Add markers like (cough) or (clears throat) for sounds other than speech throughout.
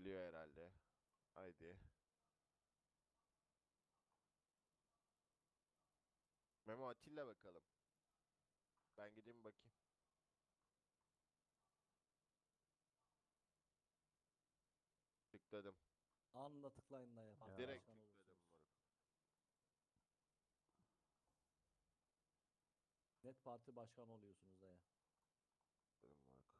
Geliyor herhalde. Haydi. Memo Atilla bakalım. Ben gideyim bakayım. Tıkladım. Anında tıklayın dayı. Parti Direkt başkanı tıkladım olursunuz. moruk. Net parti başkanı oluyorsunuz dayı. Tıkladım moruk.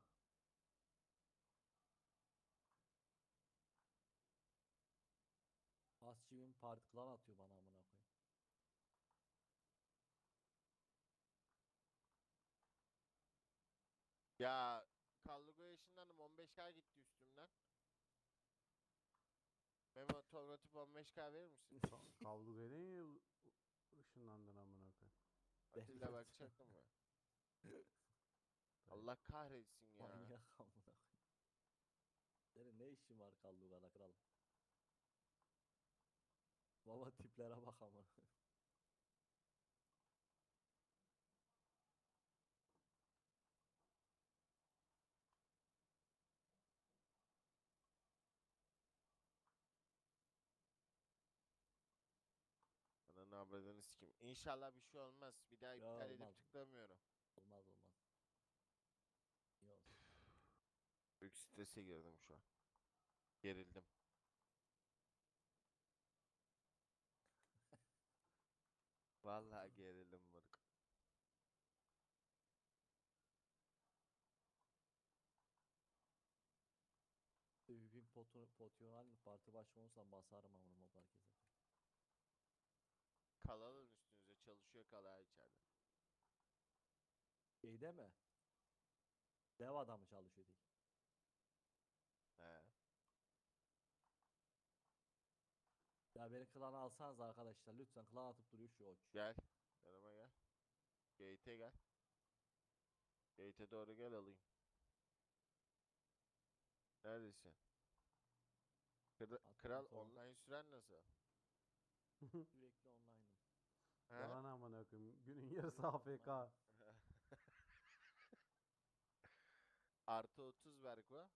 Asçivin parti klan atıyor bana amına koyayım. Ya Kallugo yaşındanım 15k gitti üstümden. Memo Tovratip 15k verir misin? Kavluga'ya niye ışınlandın amına koyayım? Atilla Evet. bakacak mı? (laughs) Allah kahretsin ya. Manyak amına koyayım. Senin ne işin var Kalluga'da kral? Baba tiplere bak koyayım. (laughs) Ananı avradını sikeyim. İnşallah bir şey olmaz. Bir daha iptal edip olmaz. tıklamıyorum. Olmaz olmaz. Olsun. Büyük strese girdim şu an. Gerildim. Vallahi gerildim moruk. Hübin Potyonal parti başkanı olsam basarım amına herkese. Kalalın üstünüze çalışıyor kala içeride. Şeyde mi? Dev adamı çalışıyor değil. He. Ya beni klana alsanız arkadaşlar lütfen klan atıp duruyor şu oç. Gel. Yanıma gel. Gate'e gel. Gate'e doğru gel alayım. Neredesin? Kral, kral online süren nasıl? (laughs) Sürekli online'ım. He? Yalan amına koyayım. Günün yarısı AFK. (laughs) Artı 30 Berko.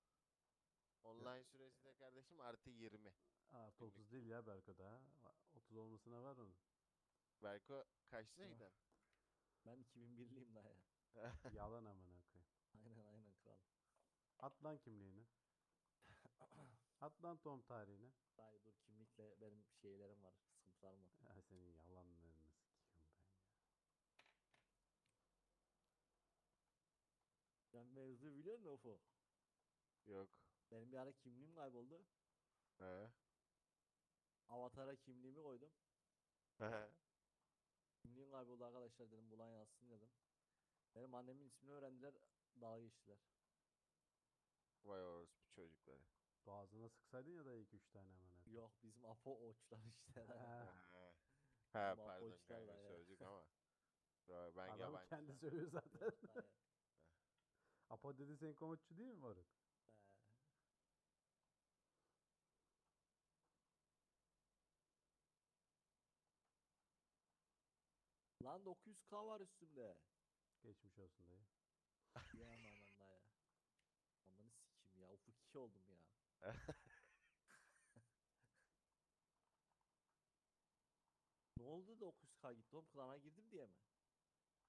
Online süresi de kardeşim artı 20. Artı Günlük. 30 değil ya Berko'da. ha. 30 olmasına var onun. Berko kaçtaydın? Ben 2001'liyim dayı. (laughs) Yalan amına koyayım. Aynen aynen kral. At lan kimliğini. (coughs) At lan tom tarihini. Dayı dur kimlikle benim şeylerim var, sıkıntılarım var. Ya senin yalanlarını sikiyorum ben ya. Sen mevzu biliyor musun Ufuk? Yok. Benim bir ara kimliğim kayboldu. He. Avatara kimliğimi koydum. He. Kimliğim kayboldu arkadaşlar dedim bulan yazsın dedim. Benim annemin ismini öğrendiler, dalga geçtiler. Vay orospu çocukları. Boğazına sıksaydın ya da 2-3 tane amına koyayım. Yok bizim Apo oçlar işte. Ha, (laughs) He. He Ama pardon koçlar kanka ya. sözcük ama. Yo, Ben Adam yabancı. kendi söylüyor zaten. Apo dedi senin komutçu değil mi moruk? Lan 900k var üstümde. Geçmiş olsun dayı. Ya aman dayı. Ananı sikim ya. Ufuk 2 oldum ya. (laughs) Ne oldu da 900k gitti oğlum klana girdim diye mi?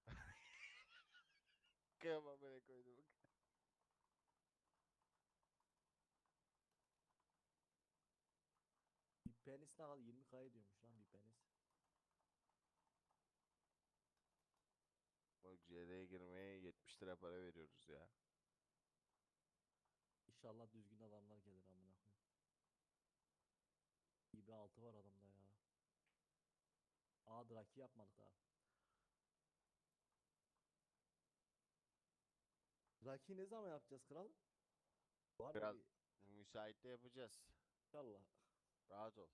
(laughs) Kıyamam böyle koydum. Bir penis ne kadar 20k ediyormuş lan bir penis. O CD'ye girmeye 70 lira para veriyoruz ya. İnşallah düzgün adamlar gelir amına koyayım. İyi bir altı var adamda ya. Aa Draki yapmadık daha. Draki ne zaman yapacağız kral? Var Kral. bir Müsaitte yapacağız. inşallah. Rahat ol.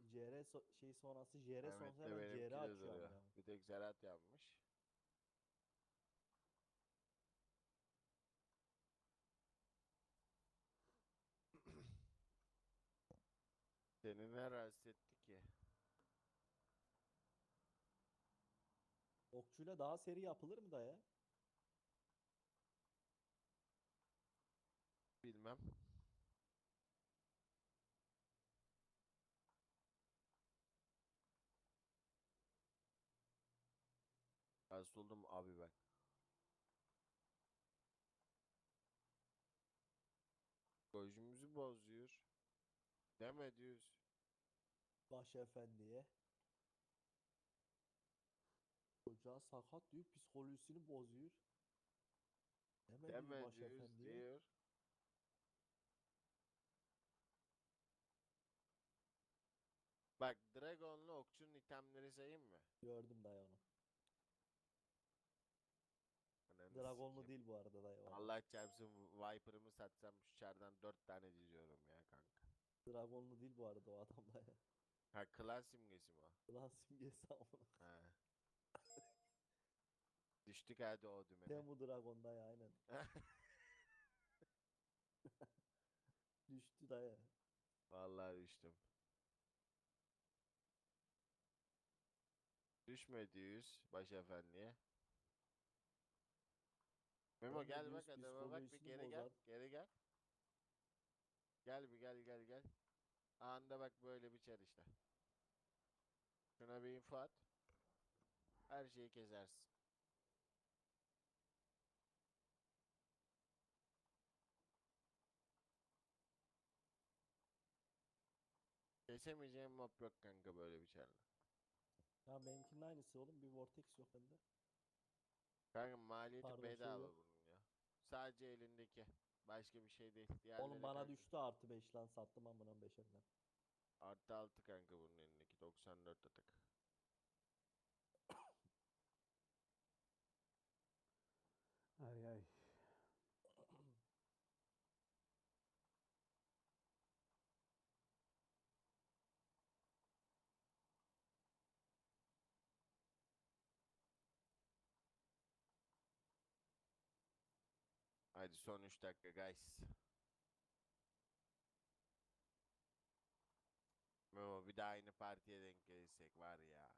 CR so- şey sonrası JR sonrası hemen benimki CR de açıyor duruyor. amına. Bir tek Zerat yapmış. Seni ne rahatsız etti ki? Okçuyla daha seri yapılır mı da ya? Bilmem. Rahatsız oldum abi ben. Gözümüzü bozuyor. Deme diyoruz. Baş efendiye. Çocuğa sakat diyor psikolojisini bozuyor. Deme, diyor Deme baş diyoruz efendiye. diyor. Bak Dragon'lu okçunun itemleri sayayım mı? Gördüm dayı onu. Ananı Dragonlu sikeyim. değil bu arada dayı. o. Allah çarpsın Viper'ımı satsam şu çardan 4 tane diziyorum ya kanka. Dragonlu değil bu arada o adam dayı. Ha klas simgesi mi o? Ulan simgesi amına. Ha. Düştük hadi o dümene. Temu Dragon dayı aynen. (laughs) Düştü dayı. Vallahi düştüm. Düşmedi yüz baş efendiye. Memo gel bak adama bak bir geri gel. Geri gel. Gel bir gel gel gel. Anda bak böyle bir çar işte. Şuna bir info at. Her şeyi kezersin. Kesemeyeceğim mob yok kanka böyle bir çarla. Ya benimkinin aynısı oğlum bir vortex yok bende. Kanka maliyeti Pardon, şey bedava yok. bunun. Sadece elindeki. Başka bir şey değil. Oğlum Diğerleri bana kanka- düştü artı 5 lan sattım amına 5'inden. Artı 6 kanka bunun elindeki 94 atak. Ay ay. Hadi son 3 dakika guys. Memo bir daha aynı partiye denk gelirsek var ya.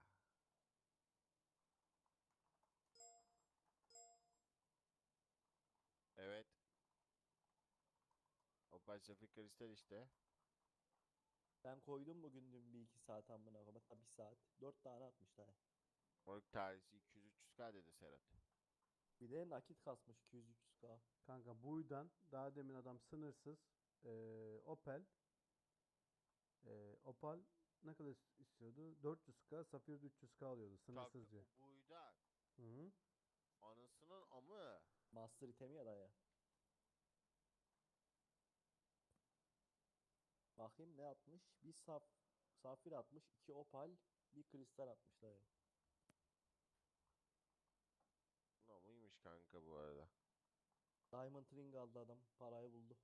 Evet. O Pacific Crystal işte. Ben koydum bugün dün bir iki saat amına koyayım. Hatta bir saat. Dört tane atmış dayı. Moruk tanesi 200-300k dedi Serhat. Bir de nakit kasmış 200-300k. Kanka buydan daha demin adam sınırsız eee, Opel eee, Opal ne kadar is- istiyordu? 400k, Safir de 300k alıyordu Kanka sınırsızca. bu buydan. Hı hı. Anasının amı. Master itemi ya dayı. Bakayım ne atmış? Bir saf safir atmış, iki opal, bir kristal atmış dayı. Ne mıymış kanka bu arada. Diamond ring aldı adam. Parayı buldu.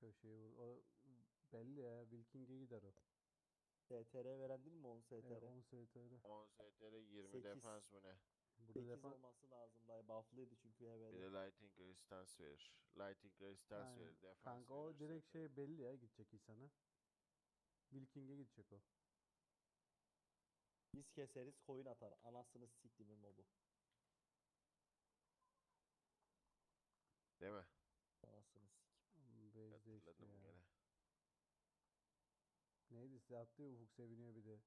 Köşeyi vur. O belli ya. Wilking'e gider o. STR veren değil mi 10 STR? E, 10 STR. 10 STR 20 Sekiz. defans mı ne? Burada 8 defan olması lazım dayı. Bufflıydı çünkü Bir de. Lighting Resistance verir. Lighting Resistance Aynen. verir. Defans Kanka o direkt şey belli ya gidecek insana. Wilking'e gidecek o. Biz keseriz koyun atar. Anasını siktimin mobu. Değil mi? Anasını sik. Base değişti Hatırladım ya. gene. Neydi size attı ya Ufuk seviniyor bir de.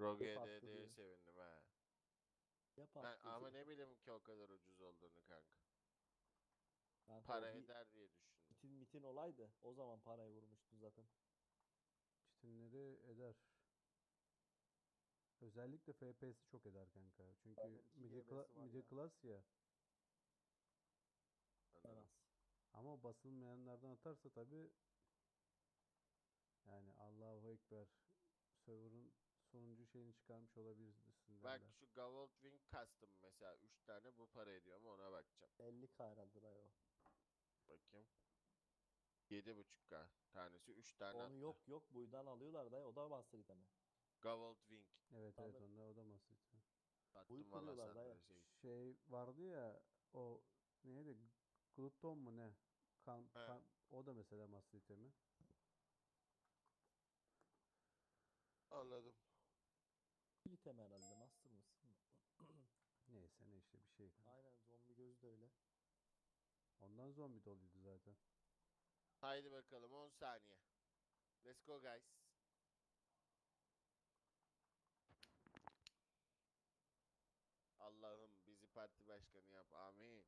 Rogue Hep sevindim ha. Yap Ben, ama ne bileyim ki o kadar ucuz olduğunu kanka. Kanka Para eder diye düşündüm. Mitin mitin olaydı. O zaman parayı vurmuştun zaten. Çitinleri eder. Özellikle FPS'i çok eder kanka. Çünkü iki middle, GB'si cla- var middle ya. class ya. En Anladım. az. Ama basılmayanlardan atarsa tabi yani Allahu Ekber server'ın sonuncu şeyini çıkarmış olabilirsin Bak derler. şu Gavold Wing Custom mesela 3 tane bu para ediyor ama ona bakacağım. 50k herhalde dayı o. Bakayım. 7.5k tanesi 3 tane Onu attı. yok yok buydan alıyorlar dayı. O da master itemi. Gavold Wing. Evet evet Tabii. onda o da masif. Attım valla kuruyorlar dayı. şey. Şey vardı ya o neydi? Gluton mu ne? Kan, He. kan o da mesela masif itemi. Anladım. İtem herhalde master mısın? (clears throat) Neyse ne işte bir şey. Aynen zombi gözü de öyle. Ondan zombi doluydu zaten. Haydi bakalım 10 saniye. Let's go guys. parti başkanı yap. Amin.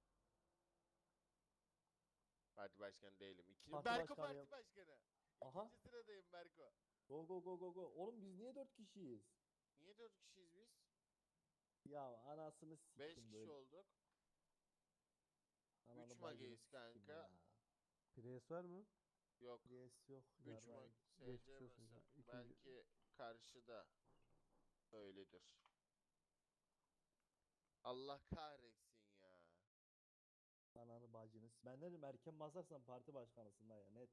Parti başkanı değilim. İkinci Parti Berko başkanı parti başkanı. Aha. İkinci sıradayım Berko. Go go go go go. Oğlum biz niye dört kişiyiz? Niye dört kişiyiz biz? Ya anasını siktim Beş kişi böyle. olduk. Ananı Üç bacını magiyiz siktim kanka. ya. Pires var mı? Yok. Yes yok. 3 yarrağım. mu? Geçmiş SC olsun basın. ya. İkinci- Belki karşıda öyledir. Allah kahretsin. Ananı bacını. Ben dedim erken basarsan parti başkanısın da ya net.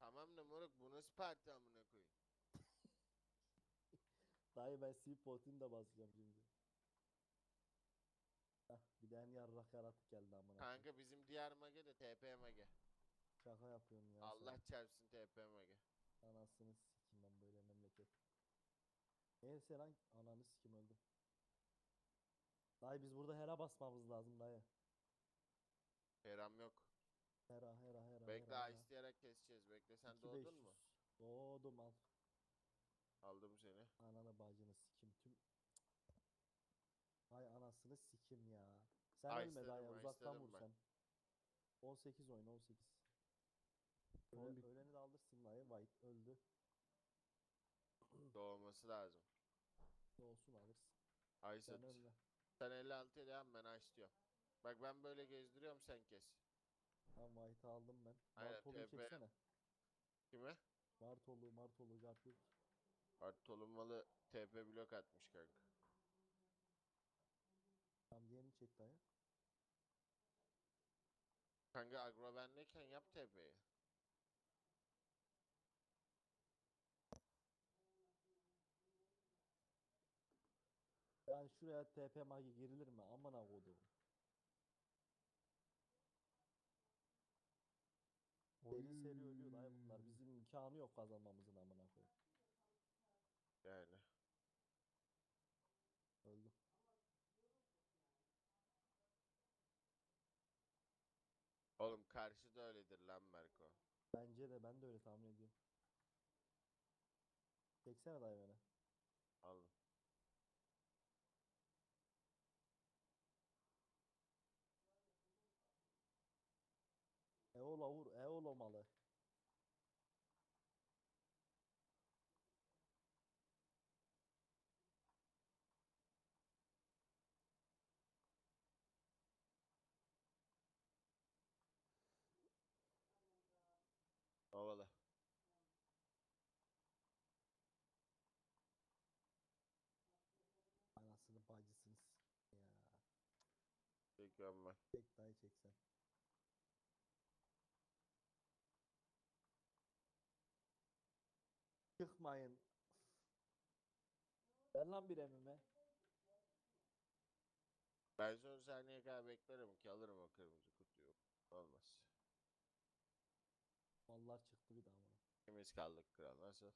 Tamam da moruk bu nasıl parti amına koyayım? (laughs) Dayı ben C-Pot'un da basacağım şimdi. Hah bir de en yarrak yaratık geldi amına. koyayım. Kanka bizim diğer mage de TP mage. Şaka yapıyorsun ya. Allah sen. çarpsın TP mage. Anasını sikim ben böyle memleket. Neyse lan ananı sikim öldüm. Dayı biz burada hera basmamız lazım dayı. Peram yok. Hera hera hera. Bekle hera, isteyerek keseceğiz. Bekle sen 2500. doğdun mu? Doğdum al. Aldım seni. Ananı bacını sikim tüm. Ay anasını sikim ya. Sen Ay ölme dayı ay uzaktan vur ben. sen. 18 oyun 18. Oğlum Öle, bir- öleni de alırsın dayı. White öldü. Doğması lazım. Olsun alırsın. Ay Sen. Sen 56 devam ben aç diyorum. Bak ben böyle gezdiriyorum sen kes. Tamam White'ı aldım ben. Aynen, Martolu'yu TP. çeksene. Kime? Martolu, Martolu, Garfield. Artolunmalı TP blok atmış kanka. Tamam diğerini çek dayı. Kanka agro bendeyken yap TP'yi. Yani şuraya TP magi girilir mi? Amına kodum. Deli seri ölüyor dayı bunlar. Oy. Bizim imkanı yok kazanmamızın amına koyayım. Yani. Öldüm. Oğlum karşıda öyledir lan Berko. Bence de ben de öyle tahmin ediyorum. Çeksene dayı beni. Alın. Eola vur. Eola malı. Ovala. Anasını bacısını s- ya. Ben. Çek dayı çeksen. Çıkmayın. Ver lan bir emime. Ben son saniye kadar beklerim ki alırım o kırmızı kutuyu. Olmaz. Mallar çıktı bir daha bana. Kimiz kaldık kral nasıl?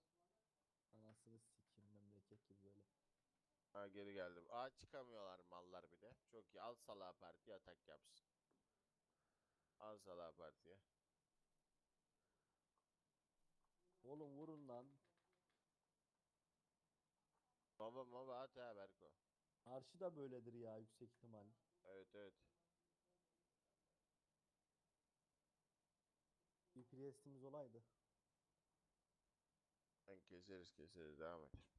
Anasını böyle. Ha geri geldim. Aa çıkamıyorlar mallar bir de. Çok iyi. Al salağı partiye atak yapsın. Al salağı partiye. Oğlum vurun lan. Baba baba at ha Berko. Arşi da böyledir ya yüksek ihtimal. Evet evet. Bir priestimiz olaydı. Ben keseriz keseriz devam et.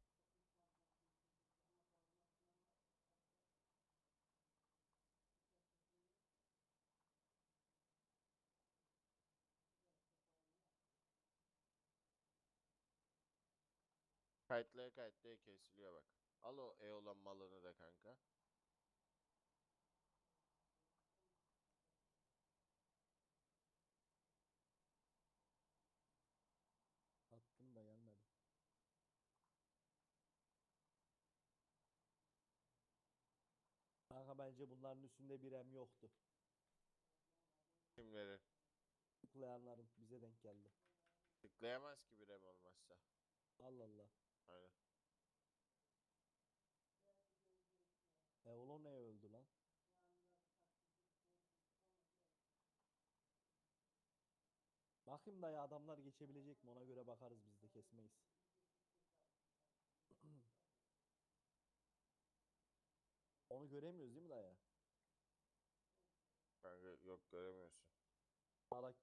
Kayıtlaya kayıtlaya kesiliyor bak. Al o E olan malını da kanka. Attım da gelmedi. Kanka bence bunların üstünde bir em yoktu. Kimlerin? Tıklayanların bize denk geldi. Tıklayamaz ki bir em olmazsa. Allah Allah. Aynen. E oğlum ne öldü lan? Bakayım da ya adamlar geçebilecek mi ona göre bakarız biz de kesmeyiz. (clears throat) Onu göremiyoruz değil mi dayı? Yok göremiyorsun. Sağda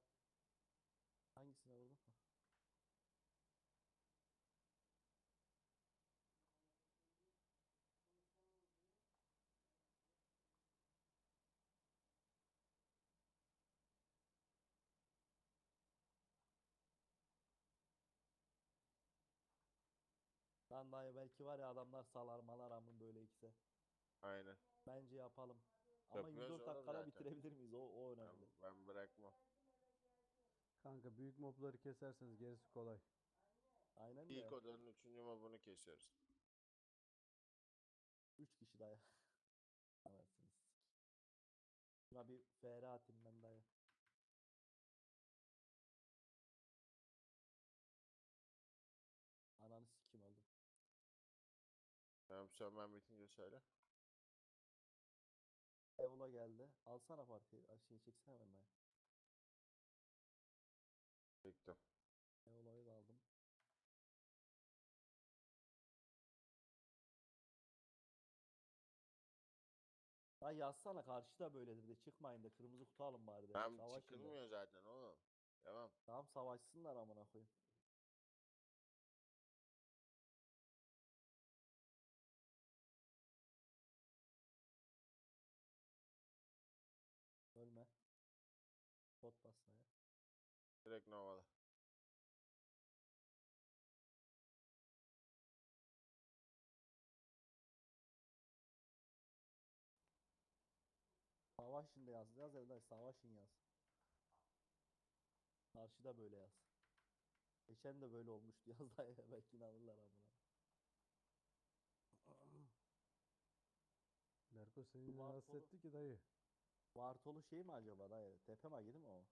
Lan dayı belki var ya adamlar salar malar amın böyle ikisi. Aynen. Bence yapalım. Ama Yapıyoruz 104 oğlum dakikada zaten. bitirebilir miyiz? O, o Ben, önemli. ben bırakmam. Kanka büyük mobları keserseniz gerisi kolay. Aynen. İlk odanın üçüncü mobunu kesiyoruz. 3 kişi dayı. (laughs) Anasını sik. Şuna bir FR atayım ben dayı. Tamam sönmem bitince söyle. Evola geldi. Alsana. Ay, Şey çeksene ben dayı. Çektim. Evola'yı da aldım. Dayı yazsana karşıda böyledir de çıkmayın da kırmızı kutu alın bari de. Tamam Savaşın da. çıkılmıyor zaten oğlum. Tamam. Tamam savaşsınlar amına koyayım. Direkt Nova'da. Savaşın da yaz. Yaz evden savaşın yaz. Karşıda böyle yaz. Geçen de böyle olmuştu (laughs) yaz da belki inanırlar amına. Berko seni rahatsız kolu. etti ki dayı. Bartolu şey mi acaba dayı? Tepe magi değil mi o?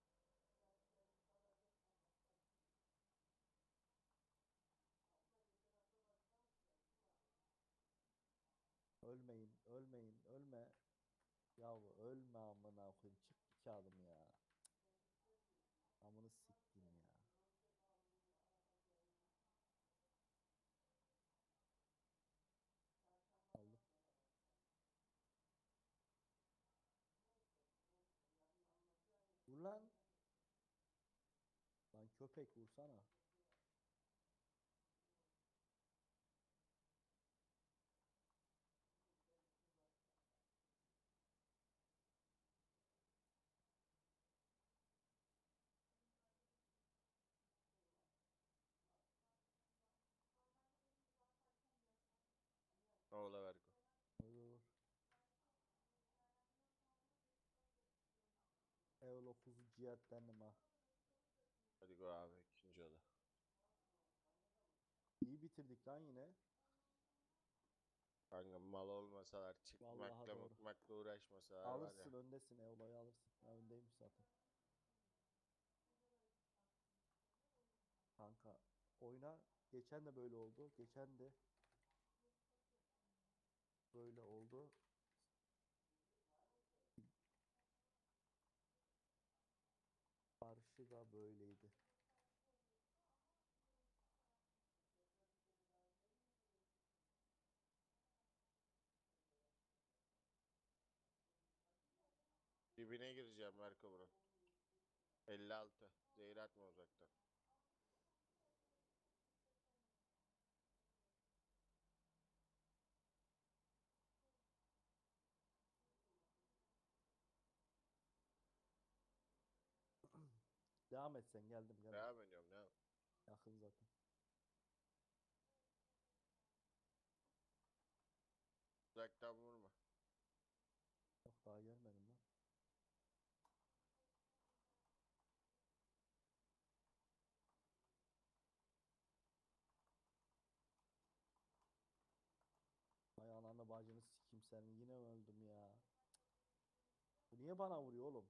Yahu ölme amına koyayım. Çık iki adım ya. Amını siktim ya. Aldım. Vur lan. Lan köpek vursana. Nova'da Verko. Vur vur vur. Eol 9 cihattanım ha. Hadi go abi ikinci oda. İyi bitirdik lan yine. Kanka mal olmasalar Vallahi çıkmakla doğru. mıkmakla uğraşmasalar var Alırsın ya. öndesin Eola'yı alırsın. Ha, öndeymiş zaten. Kanka oyna. Geçen de böyle oldu. Geçen de böyle oldu. Karşı da böyleydi. Dibine gireceğim Verko bunun. 56. Zehir atma uzaktan. Devam et sen geldim geldim. Devam ediyorum devam. Yakın zaten. Uzaktan vurma. Yok daha gelmedim lan. Ay ananı bacını sikeyim senin yine öldüm ya. Bu niye bana vuruyor oğlum?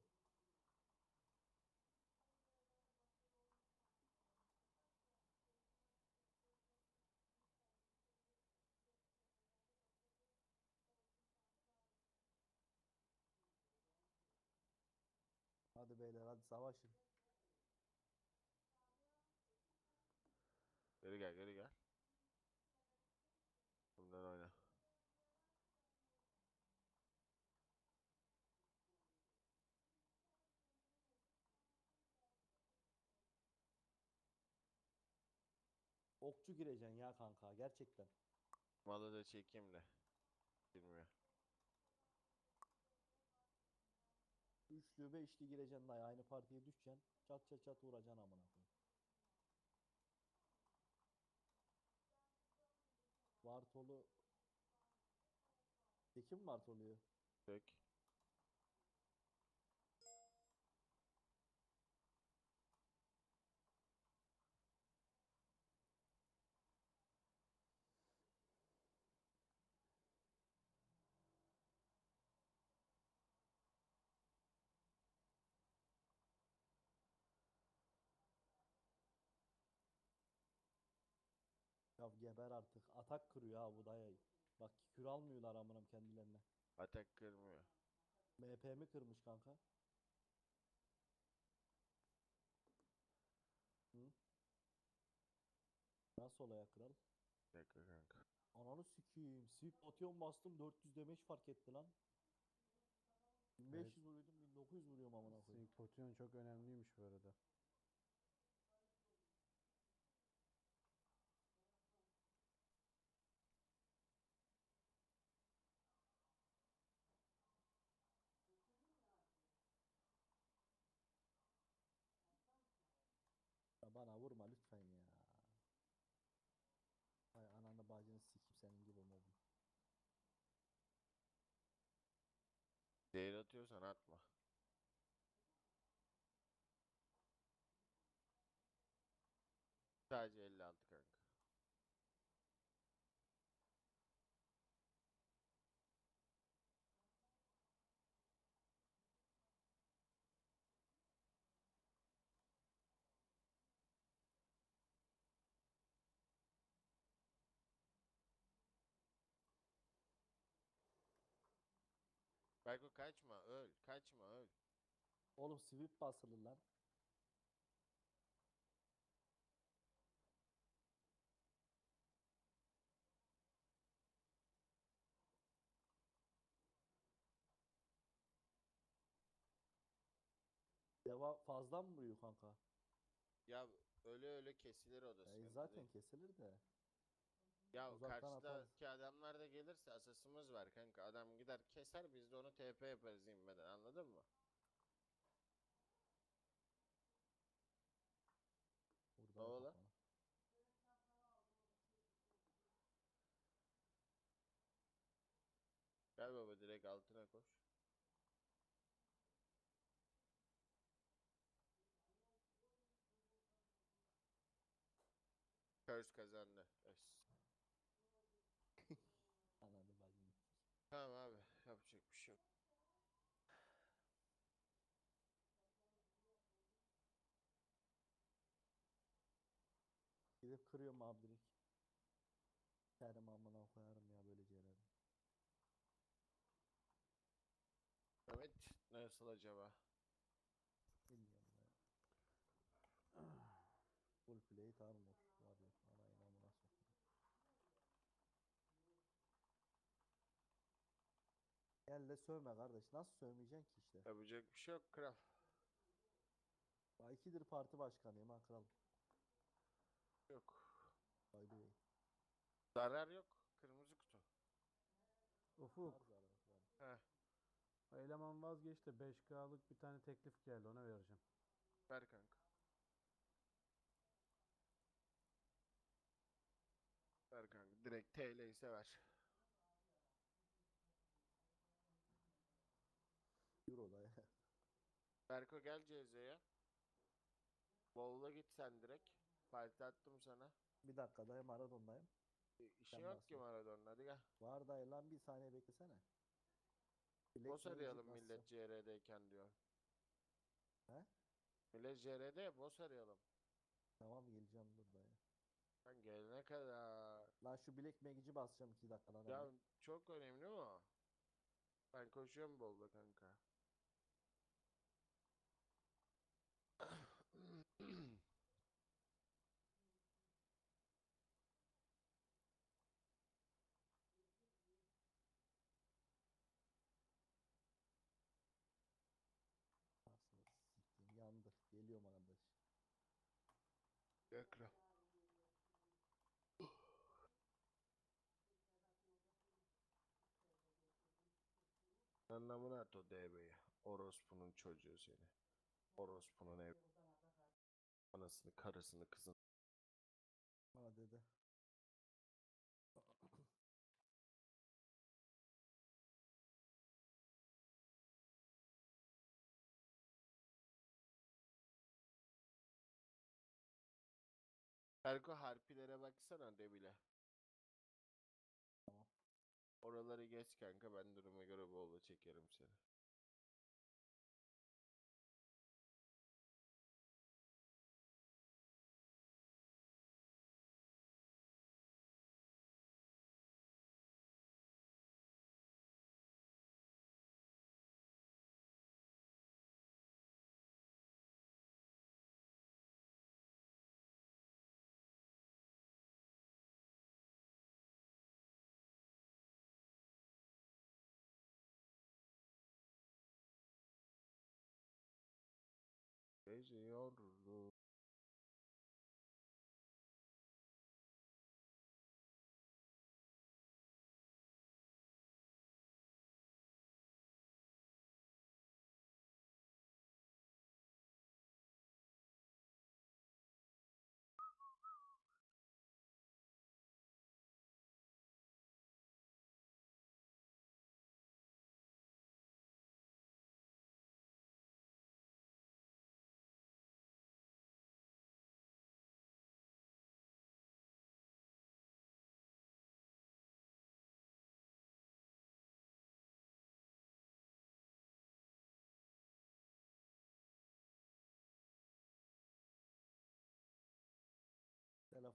beyler hadi savaşın. Geri gel geri gel. Bundan oyna. Okçu gireceksin ya kanka gerçekten. Malı da çekeyim de. Girmiyor. Üçlü beşli gireceksin dayı aynı partiye düşeceksin. Çat çat çat vuracaksın amına koyayım. Vartolu Tekin mi Vartolu'yu? Dök. Ya geber artık. Atak kırıyor ha bu dayı. Bak kür almıyorlar amınım kendilerine. Atak kırmıyor. MP mi kırmış kanka? Hı? Nasıl olaya kral? Dakika kanka. Ananı sikeyim. Sweep atıyorum bastım 400 damage fark etti lan. 1500 vuruyordum 1900 vuruyorum amına koyayım. Sync Potion çok önemliymiş bu arada. Ya bana vurma lütfen ya. Ay ananı bacını sikeyim senin gibi mobu. Zehir atıyorsan atma. Sadece 56 kanka. Berko kaçma öl. Kaçma öl. Oğlum sweep basılı lan. Deva fazla mı vuruyor kanka? Ya öyle öyle kesilir o da sıkıntı zaten değil. kesilir de. Ya uzaktan karşıdaki adamlar da gelirse asasımız var kanka. Adam gider keser biz de onu TP yaparız inmeden anladın mı? Burada Ne ola? kafana. Gel baba direkt altına koş. Curse kazandı. Yes. Ananı bacını. Tamam abi yapacak bir şey yok. Gidip kırıyorum abi direkt. Kerim amına koyarım ya böyle Ceren'i. Evet nasıl acaba? Bilmiyorum ya. Full plate armor var ya. Anayın amına sokayım. Gel de sövme kardeş. Nasıl sövmeyeceksin ki işte. Yapacak bir şey yok kral. Daha ikidir parti başkanıyım ha kral. Yok. Way. Zarar yok. Kırmızı kutu. Ufuk. Heh. Eleman vazgeçti. 5K'lık bir tane teklif geldi ona vereceğim. Ver kanka. Ver kanka. Direkt TL ise ver. Euro da ya. Berko gel CZ'ye. Bowl'a git sen direkt. Parti attım sana. Bir dakika dayı Maradon'dayım. E, İşin Sen yok ki bahset. Maradon'un hadi gel. Var dayı lan bir saniye beklesene. Boss arayalım millet CR'deyken diyor. He? Millet CR'de boss arayalım. Tamam geleceğim dur dayı. Ben gelene kadar. Lan şu Black Magic'i basacağım 2 dakikadan Ya hemen. çok önemli o. Ben koşuyorum bowl'da kanka. (clears throat) (clears throat) Nasıl sikeyim, yandı. Geliyorum arkadaş. Gel kral. Anlamına at o DB'yi. Orospu'nun çocuğu seni. Orospu'nun ev. Anasını, karısını, kızını. Ha dedi. Erko harpilere baksana Debile. Oraları geç kanka ben duruma göre bolla çekerim seni. Paese Ron ló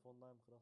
Telefondayım kral.